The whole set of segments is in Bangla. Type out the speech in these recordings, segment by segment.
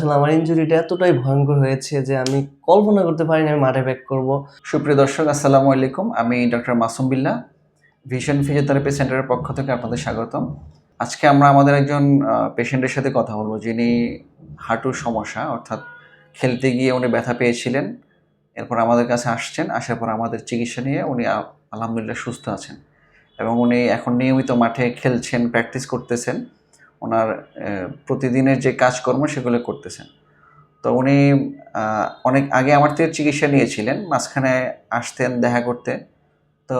আসলে আমার ইনজুরিটা এতটাই ভয়ঙ্কর হয়েছে যে আমি কল্পনা করতে পারিনি আমি মাঠে ব্যাক করব। সুপ্রিয় দর্শক, আসসালামু আলাইকুম। আমি doctor Masum Billah vision physiotherapy সেন্টারের পক্ষ থেকে আপনাদের স্বাগতম। আজকে আমরা আমাদের একজন পেশেন্টের সাথে কথা বলব যিনি হাঁটুর সমস্যা, অর্থাৎ খেলতে গিয়ে উনি ব্যথা পেয়েছিলেন, এরপর আমাদের কাছে আসছেন, আসার পর আমাদের চিকিৎসা নিয়ে উনি আলহামদুলিল্লাহ সুস্থ আছেন। এবং উনি এখন নিয়মিত মাঠে খেলছেন প্র্যাকটিস করতেছেন। ওনার প্রতিদিনের যে কাজকর্ম সেগুলো করতেছেন। তো উনি অনেক আগে আমার থেকে চিকিৎসা নিয়েছিলেন, মাঝখানে আসতেন দেখা করতে। তো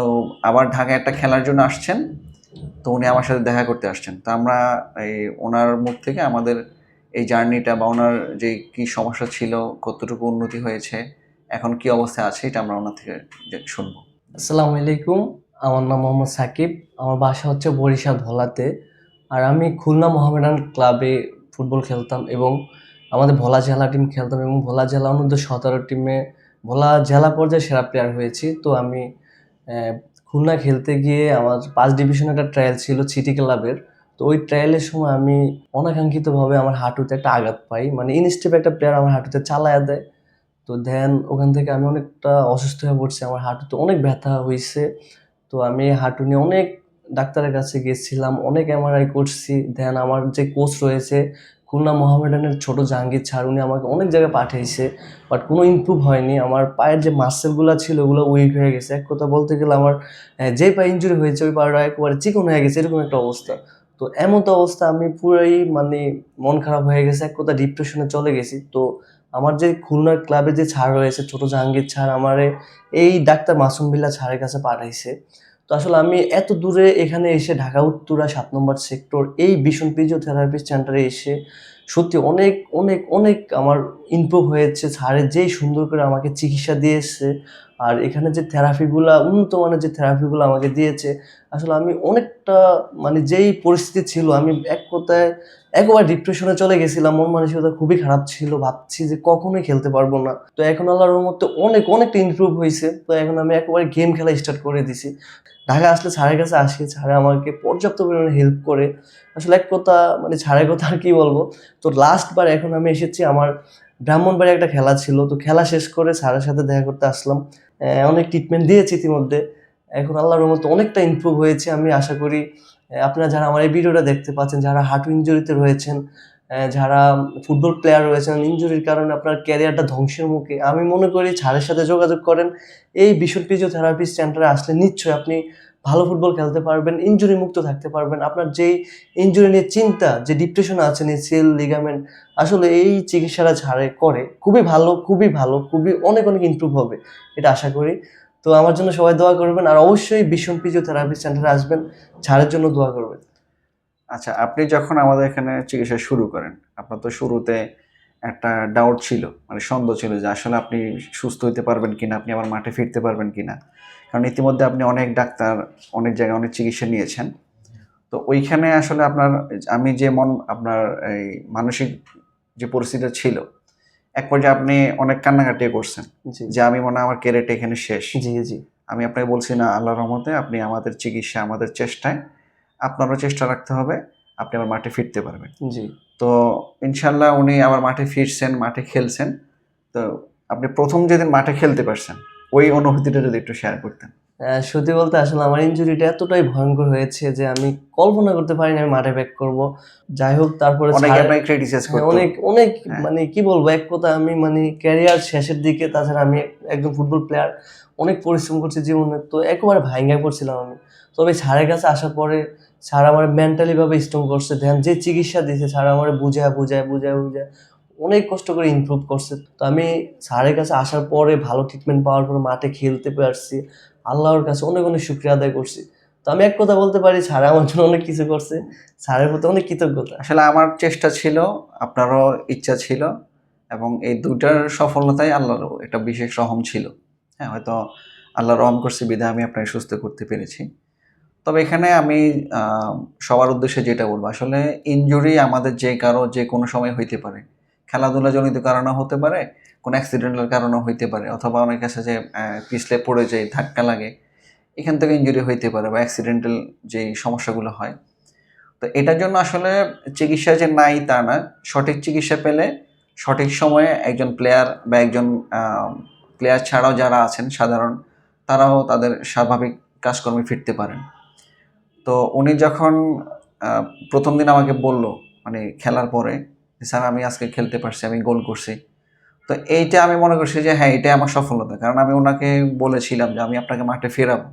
আবার ঢাকায় একটা খেলার জন্য আসছেন, তো উনি আমার সাথে দেখা করতে আসছেন। তো আমরা এই ওনার মুখ থেকে আমাদের এই জার্নিটা বা ওনার যে কি সমস্যা ছিল, কতটুকু উন্নতি হয়েছে, এখন কি অবস্থা আছে, এটা আমরা ওনার থেকে শুনব। আসসালামু আলাইকুম, আমার নাম মোহাম্মদ সাকিব। আমার বাসা হচ্ছে বরিশাল ভোলাতে। আর আমি খুলনা মোহামেডান ক্লাবে ফুটবল খেলতাম এবং আমাদের ভোলা জেলা টিম খেলতাম এবং ভোলা জেলা অনুদ্ধ সতেরো টিমে ভোলা জেলা পর্যায়ে সেরা প্লেয়ার হয়েছি। তো আমি খুলনা খেলতে গিয়ে আমার পাঁচ ডিভিশন একটা ট্রায়াল ছিল সিটি ক্লাবের তো ওই ট্রায়ালের সময় আমি অনাকাঙ্ক্ষিতভাবে আমার হাঁটুতে একটা আঘাত পাই। মানে ইনস্টেপ একটা প্লেয়ার আমার হাঁটুতে চালায়া দেয়। তো ধ্যান ওখান থেকে আমি অনেকটা অসুস্থ হয়ে পড়ছি, আমার হাঁটুতে অনেক ব্যথা হয়েছে তো আমি হাঁটু নিয়ে অনেক ডাক্তারের কাছে গেছিলাম, অনেক এমআরআই করছি। দেন আমার যে কোচ রয়েছে, খুলনা মোহামেডানের ছোট জাহাঙ্গীর ছাড় উনি আমাকে অনেক জায়গায় পাঠিয়েছে বাট কোনো ইমপ্রুভ হয়নি। আমার পায়ের যে মাসেলগুলো ছিল ওগুলো উইক হয়ে গেছে। এক কথা বলতে গেলে আমার যে পায়ে ইঞ্জুরি হয়েছে, ওই পায়ের একেবারে চিকন হয়ে গেছে, এরকম একটা অবস্থা। তো এমন তো অবস্থা, আমি পুরোই মানে মন খারাপ হয়ে গেছে, এক কথা ডিপ্রেশনে চলে গেছি। তো আমার যে খুলনার ক্লাবে যে ছাড় রয়েছে, ছোট জাহাঙ্গীর ছাড় আমারে এই ডাক্তার মাসুম বিল্লা ছাড়ের কাছে পাঠাইছে। তো আসলে আমি এত দূরে এখানে এসে ঢাকা, উত্তরা, সাত নম্বর সেক্টর এই ভীষণ ফিজিওথেরাপি সেন্টারে এসে সত্যি অনেক অনেক অনেক আমার ইমপ্রুভ হয়েছে। ছাড়ে যেই সুন্দর করে আমাকে চিকিৎসা দিয়েছে আর এখানে যে থেরাপিগুলো উন্নত মানের যে থেরাপিগুলো আমাকে দিয়েছে, আসলে আমি অনেকটা মানে যেই পরিস্থিতি ছিল, আমি এক কথায় একবার ডিপ্রেশনে চলে গেছিলাম, মন মানসিকতা খুবই খারাপ ছিল, ভাবছি যে কখনোই খেলতে পারব না। তো এখন আল্লাহর মধ্যে অনেক, অনেকটা ইমপ্রুভ হয়েছে। তো এখন আমি একবারে গেম খেলা স্টার্ট করে দিছি। ঢাকা আসলে ছাড়ের কাছে আসি ছাড়ে আমাকে পর্যাপ্ত পরিমাণে হেল্প করে। আসলে এক কথা মানে ছাড়ের কথা আর কি বলব? তো লাস্ট বার এখন আমি এসেছি, আমার ব্রাহ্মণবাড়ি একটা খেলা ছিল, তো খেলা শেষ করে স্যারের সাথে দেখা করতে আসলাম। অনেক ট্রিটমেন্ট দিয়েছি ইতিমধ্যে। এখন আল্লাহর মতো অনেকটা ইমপ্রুভ হয়েছে। আমি আশা করি আপনারা যারা আমার এই ভিডিওটা দেখতে পাচ্ছেন, যারা হাঁটু ইঞ্জুরিতে রয়েছেন যারা ফুটবল প্লেয়ার রয়েছেন ইঞ্জুরির কারণে আপনার ক্যারিয়ারটা ধ্বংসের মুখে। আমি মনে করি ছাড়ের সাথে যোগাযোগ করেন। এই ভীষণ ফিজিওথেরাপিস্ট সেন্টারে আসলে নিশ্চয়ই আপনি ভালো ফুটবল খেলতে পারবেন ইঞ্জুরি মুক্ত থাকতে পারবেন। আপনার যেই ইঞ্জুরি নিয়ে চিন্তা, যে ডিপ্রেশন আছেন এই সেল লিগামেন্ট আসলে এই চিকিৎসাটা ছাড়ে, করে। খুবই ভালো খুবই ভালো, খুবই অনেক অনেক ইম্প্রুভ হবে, এটা আশা করি। তো আমার জন্য সবাই দোয়া করবেন, আর অবশ্যই ভীষণ ফিজিওথেরাপি সেন্টারে আসবেন, ছাড়ের জন্য দোয়া করবেন। আচ্ছা আপনি যখন আমাদের এখানে চিকিৎসা শুরু করেন আপনার তো শুরুতে একটা ডাউট ছিল মানে সন্দেহ ছিল যে আসলে আপনি সুস্থ হতে পারবেন কিনা আপনি আবার মাঠে ফিরতে পারবেন কিনা। কারণ ইতিমধ্যে আপনি অনেক ডাক্তার অনেক জায়গায় অনেক চিকিৎসা নিয়েছেন। তো ওইখানে আসলে আপনার আমি যে মন আপনার এই মানসিক যে পরিস্থিতি ছিল এক পর্যায়ে আপনি অনেক কান্নাকাটি করছেন যে আমি মনে হয় আমার ক্যারিয়ারটা এখানে শেষ। জি জি। আমি আপনাকে বলছি না আল্লাহর রহমতে আপনি আমাদের চিকিৎসা আমাদের চেষ্টায় আপনারও চেষ্টা রাখতে হবে আপনি আবার মাঠে ফিরতে পারবেন। জি। তো ইনশাল্লাহ উনি আবার মাঠে ফিরছেন মাঠে খেলছেন। তো আপনি প্রথম যেদিন মাঠে খেলতে পারছেন ওই অনুভূতিটা যদি একটু শেয়ার করতেন। সত্যি বলতে আসলে আমার ইঞ্জুরিটা এতটাই ভয়ঙ্কর হয়েছে যে আমি কল্পনা করতে পারিনি আমি মাঠে ব্যাক করব। যাই হোক তারপরে অনেকে হ্যাঁ, অনেক হ্যাঁ। মানে কি বলব এক কথা আমি মানে ক্যারিয়ার শেষের দিকে তাছাড়া আমি একজন ফুটবল প্লেয়ার অনেক পরিশ্রম করছি জীবনে তো একেবারে ভাঙ্গা পড়ছিলাম আমি। তবে স্যারের কাছে আসার পরে স্যার আমার মেন্টালি ভাবে স্ট্রং করছে। ধ্যান যে চিকিৎসা দিয়েছে স্যার আমার বুঝায় বুঝায় বুঝায় বুঝায়, অনেক কষ্ট করে ইমপ্রুভ করছে। তো আমি স্যারের কাছে আসার পরে ভালো ট্রিটমেন্ট পাওয়ার পরে মাঠে খেলতে পারছি। আল্লাহর কাছে অনেক অনেক শুক্রিয়া আদায় করছি। তো আমি এক কথা বলতে পারি, স্যার আমার জন্য অনেক কিছু করছে। স্যারের প্রতি অনেক কৃতজ্ঞতা। আসলে আমার চেষ্টা ছিল, আপনারও ইচ্ছা ছিল, এবং এই দুটার সফলতাই আল্লাহর একটা বিশেষ রহম ছিল। হ্যাঁ হয়তো আল্লাহ রহম করছে, বিধায় আমি আপনাকে সুস্থ করতে পেরেছি। তবে এখানে আমি সবার উদ্দেশ্যে যেটা বলব, আসলে ইনজুরি আমাদের যে কারও যে কোনো সময় হইতে পারে। খেলাধুলা জনিত কারণে হতে পারে, কোনো অ্যাক্সিডেন্টাল কারণে হইতে পারে, অথবা অনেক কাছে যে পিছলে পড়ে যায়, ধাক্কা লাগে, এখান থেকে ইনজুরি হইতে পারে বা অ্যাক্সিডেন্টাল যে সমস্যাগুলো হয়। তো এটার জন্য আসলে চিকিৎসা যে নাই তা না, সঠিক চিকিৎসা পেলে সঠিক সময়ে একজন প্লেয়ার বা একজন প্লেয়ার ছাড়াও যারা আছেন সাধারণ, তারাও তাদের স্বাভাবিক কাজকর্মে ফিরতে পারেন। তো উনি যখন প্রথম দিন আমাকে বলল মানে খেলার পরে স্যার, আমি আজকে খেলতে পারছি, আমি গোল করছি। তো এইটা আমি মনে করছি যে হ্যাঁ এটাই আমার সফলতা। কারণ আমি ওনাকে বলেছিলাম যে, আমি আপনাকে মাঠে ফেরাবো।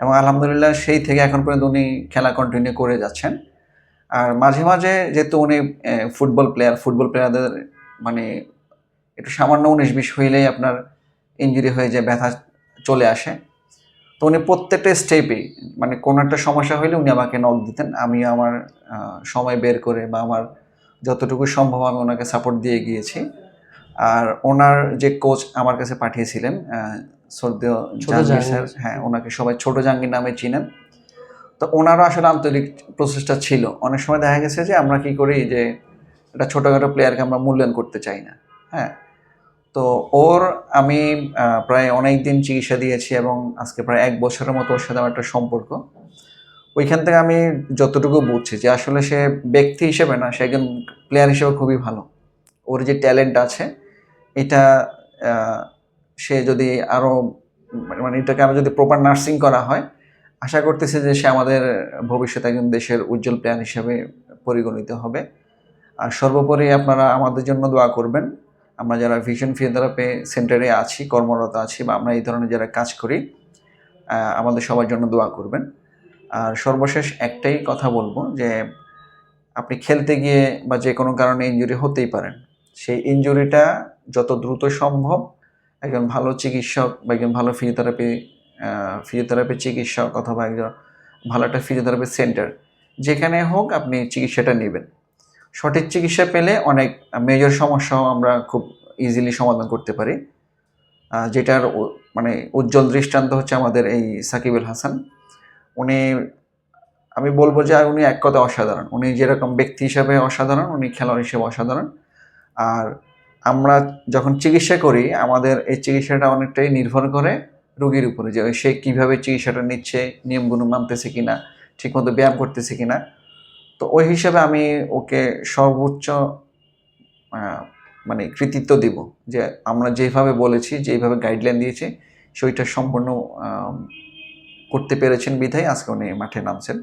এবং আলহামদুলিল্লাহ সেই থেকে এখন পর্যন্ত উনি খেলা কন্টিনিউ করে যাচ্ছেন। আর মাঝে মাঝে যেহেতু উনি ফুটবল প্লেয়ার ফুটবল প্লেয়ারদের মানে একটু সামান্য উনিশ বিশ হইলেই আপনার ইঞ্জুরি হয়ে যায়, ব্যথা চলে আসে। তো উনি প্রত্যেকটা স্টেপেই মানে কোনো একটা সমস্যা হইলে উনি আমাকে নক দিতেন। আমি আমার সময় বের করে বা আমার যতটুকু সম্ভব আমি ওনাকে সাপোর্ট দিয়ে গিয়েছি। আর ওনার যে কোচ আমার কাছে পাঠিয়েছিলেন জাহাঙ্গীর। স্যার হ্যাঁ ওনাকে সবাই ছোট জাহাঙ্গীর নামে চিনেন। তো ওনারও আসলে আন্তরিক প্রচেষ্টা ছিল। অনেক সময় দেখা গেছে যে আমরা কি করি যে একটা ছোটোখাটো প্লেয়ারকে আমরা মূল্যায়ন করতে চাই না হ্যাঁ। তো ওর আমি প্রায় অনেক দিন চিকিৎসা দিয়েছি এবং আজকে প্রায় এক বছরের মতো ওর সাথে আমার একটা সম্পর্ক। ওইখান থেকে আমি যতটুকু বুঝছি যে আসলে সে ব্যক্তি হিসেবে না, সে একজন প্লেয়ার হিসেবে খুবই ভালো। ওর যে ট্যালেন্ট আছে, এটা সে যদি আরও মানে এটাকে আরও যদি প্রপার নার্সিং করা হয়, আশা করতেছি যে সে আমাদের ভবিষ্যতে একজন দেশের উজ্জ্বল প্লেয়ার হিসেবে পরিগণিত হবে। আর সর্বোপরি আপনারা আমাদের জন্য দোয়া করবেন। আমরা যারা ভিশন ফিজিওথেরাপি সেন্টারে আছি, কর্মরত আছি বা আমরা এই ধরনের যারা কাজ করি আমাদের সবার জন্য দোয়া করবেন। আর সর্বশেষ একটাই কথা বলব যে, আপনি খেলতে গিয়ে বা যে কোনো কারণে ইনজুরি হতেই পারেন। সেই ইনজুরিটা যত দ্রুত সম্ভব একজন ভালো চিকিৎসক বা একজন ভালো ফিজিওথেরাপি ফিজিওথেরাপি চিকিৎসক অথবা একজন ভালো একটা ফিজিওথেরাপি সেন্টার যেখানে হোক আপনি চিকিৎসাটা নেবেন। সঠিক চিকিৎসা পেলে অনেক মেজর সমস্যাও আমরা খুব ইজিলি সমাধান করতে পারি। যেটার মানে উজ্জ্বল দৃষ্টান্ত হচ্ছে আমাদের এই সাকিব আল হাসান। উনি, আমি বলব যে উনি এক কথা অসাধারণ। উনি যেরকম ব্যক্তি হিসাবে অসাধারণ, উনি খেলোয়াড় হিসেবে অসাধারণ। আর আমরা যখন চিকিৎসা করি, আমাদের এই চিকিৎসাটা অনেকটাই নির্ভর করে রোগীর উপরে যে সে কীভাবে চিকিৎসাটা নিচ্ছে, নিয়মগুলো মানতেছে কিনা, ঠিকমতো ব্যায়াম করতেছে কিনা। তো ওই হিসাবে আমি ওকে সর্বোচ্চ মানে কৃতিত্ব দিব যে আমরা যেভাবে বলেছি, যেভাবে গাইডলাইন দিয়েছি, সেইটা সম্পূর্ণ করতে পেরেছেন বিধায় আজকে উনি মাঠে নামছেন।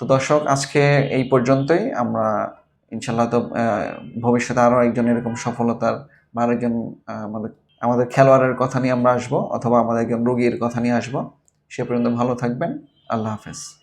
তো দর্শক, আজকে এই পর্যন্তই। আমরা ইনশাল্লাহ তো ভবিষ্যতে আরও একজন এরকম সফলতার বা আরেকজন আমাদের আমাদের খেলোয়াড়ের কথা নিয়ে আমরা আসব অথবা আমাদের একজন রোগীর কথা নিয়ে আসব। সে পর্যন্ত ভালো থাকবেন। আল্লাহ হাফেজ।